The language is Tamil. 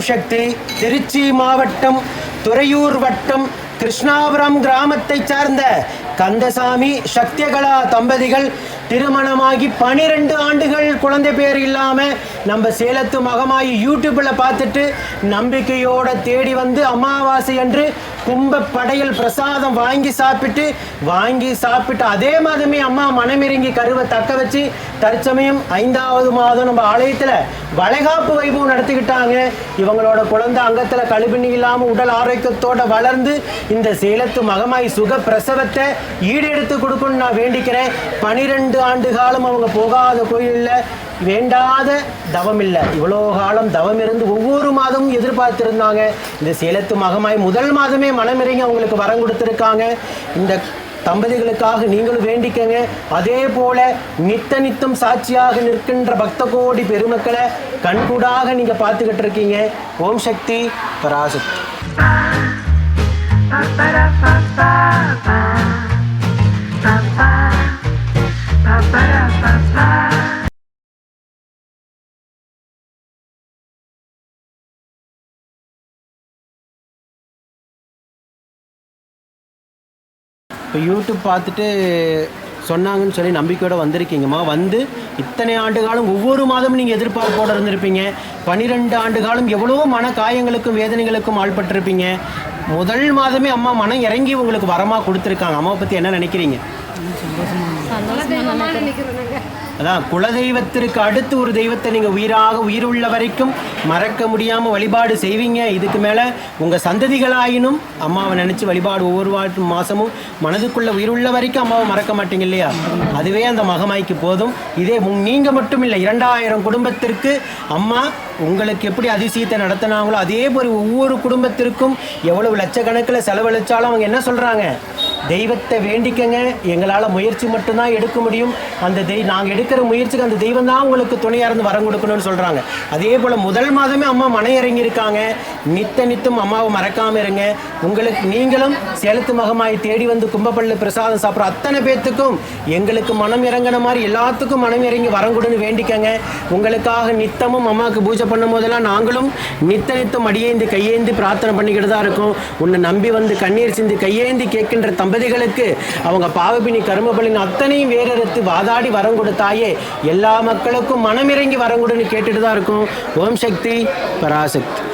சக்தி திருச்சி மாவட்டம் துறையூர் வட்டம் கிருஷ்ணாபுரம் கிராமத்தைச் சார்ந்த கந்தசாமி சக்திகலா தம்பதிகள் திருமணமாகி பனிரெண்டு ஆண்டுகள் குழந்தை பேர் இல்லாமல் நம்ம சேலத்து மகமாயி யூடியூப்பில் பார்த்துட்டு நம்பிக்கையோட தேடி வந்து அமாவாசை என்று கும்ப படையல் பிரசாதம் வாங்கி சாப்பிட்டு வாங்கி சாப்பிட்டு அதே மாதமே அம்மா மனமிறங்கி கருவை தக்க வச்சு தற்சமயம் ஐந்தாவது மாதம் நம்ம ஆலயத்தில் வளைகாப்பு வைபவம் நடத்திக்கிட்டாங்க. இவங்களோட குழந்தை அங்கத்தில் கழுபிணி இல்லாமல் உடல் ஆரோக்கியத்தோட வளர்ந்து இந்த சேலத்து மகமாய் சுக பிரசவத்தை ஈடெடுத்து கொடுக்கணும்னு நான் வேண்டிக்கிறேன். பனிரெண்டு ஆண்டு காலம் அவங்க போகாத கோயில்ல வேண்டாத தவம் இல்லை இவ்வளோ காலம் தவம் இருந்து ஒவ்வொரு மாதமும் எதிர்பார்த்துருந்தாங்க இந்த சேலத்து மகமாய் முதல் மாதமே மனமிறங்கி அவங்களுக்கு வரம் கொடுத்துருக்காங்க இந்த தம்பதிகளுக்காக நீங்களும் வேண்டிக்கங்க அதே போல நித்த நித்தம் சாட்சியாக நிற்கின்ற பக்த கோடி பெருமக்களை கண்கூடாக நீங்க பார்த்துக்கிட்டு இருக்கீங்க ஓம் சக்தி பராசக்தி இப்போ யூடியூப் பார்த்துட்டு சொன்னாங்கன்னு சொல்லி நம்பிக்கையோட வந்திருக்கீங்கம்மா. வந்து இத்தனை ஆண்டு காலம் ஒவ்வொரு மாதமும் நீங்கள் எதிர்பார்ப்போட இருந்திருப்பீங்க. பன்னிரெண்டு ஆண்டு காலம் எவ்வளோ மன காயங்களுக்கும் வேதனைகளுக்கும் ஆள்பட்டிருப்பீங்க. முதல் மாதமே அம்மா மனம் இறங்கி உங்களுக்கு வரமாக கொடுத்துருக்காங்க. அம்மாவை பற்றி என்ன நினைக்கிறீங்க? அதான் குலதெய்வத்திற்கு அடுத்து ஒரு தெய்வத்தை நீங்கள் உயிராக உயிர் உள்ள வரைக்கும் மறக்க முடியாமல் வழிபாடு செய்வீங்க. இதுக்கு மேலே உங்கள் சந்ததிகளாயினும் அம்மாவை நினச்சி வழிபாடு ஒவ்வொரு வாட்டு மாதமும் மனதுக்குள்ள உள்ள வரைக்கும் அம்மாவை மறக்க மாட்டீங்க இல்லையா? அதுவே அந்த மகமாய்க்கு போதும். இதே நீங்கள் மட்டும் இல்லை இரண்டாயிரம் குடும்பத்திற்கு அம்மா உங்களுக்கு எப்படி அதிசயத்தை நடத்தினாங்களோ அதே போல் ஒவ்வொரு குடும்பத்திற்கும் எவ்வளவு லட்சக்கணக்கில் செலவழித்தாலும் அவங்க என்ன சொல்கிறாங்க தெய்வத்தை வேண்டிக்கங்க. எங்களால் முயற்சி மட்டும்தான் எடுக்க முடியும். அந்த தெய் நாங்கள் எடுக்கிற முயற்சிக்கு அந்த தெய்வம் தான் உங்களுக்கு துணையாக இருந்து வரம் கொடுக்கணும்னு சொல்கிறாங்க அதே போல் முதல் மாதமே அம்மா மன இறங்கியிருக்காங்க நித்த நித்தம் அம்மாவை மறக்காமல் இருங்க. உங்களுக்கு நீங்களும் சேலத்து மகமாய் தேடி வந்து கும்பப்பள்ளி பிரசாதம் சாப்பிட்ற அத்தனை பேர்த்துக்கும் எங்களுக்கு மனம் இறங்கின மாதிரி எல்லாத்துக்கும் மனம் இறங்கி வரம் கொடுன்னு வேண்டிக்கங்க. உங்களுக்காக நித்தமும் அம்மாவுக்கு பூஜை பண்ணும் போதெல்லாம் நாங்களும் நித்த நித்தம் அடியேந்து கையேந்தி பிரார்த்தனை பண்ணிக்கிட்டு தான் இருக்கோம். உன்னை நம்பி வந்து கண்ணீர் சிந்தி கையேந்தி கேட்கின்ற தம்பதிகளுக்கு. அவங்க பாவபினி கருமபலின் அத்தனையும் வேறறுத்து வாதாடி வரம் கொடுத்தாயே எல்லா மக்களுக்கும் மனமிறங்கி வரம் கொடுன்னு கேட்டுட்டு தான் இருக்கும். ஓம் சக்தி பராசக்தி.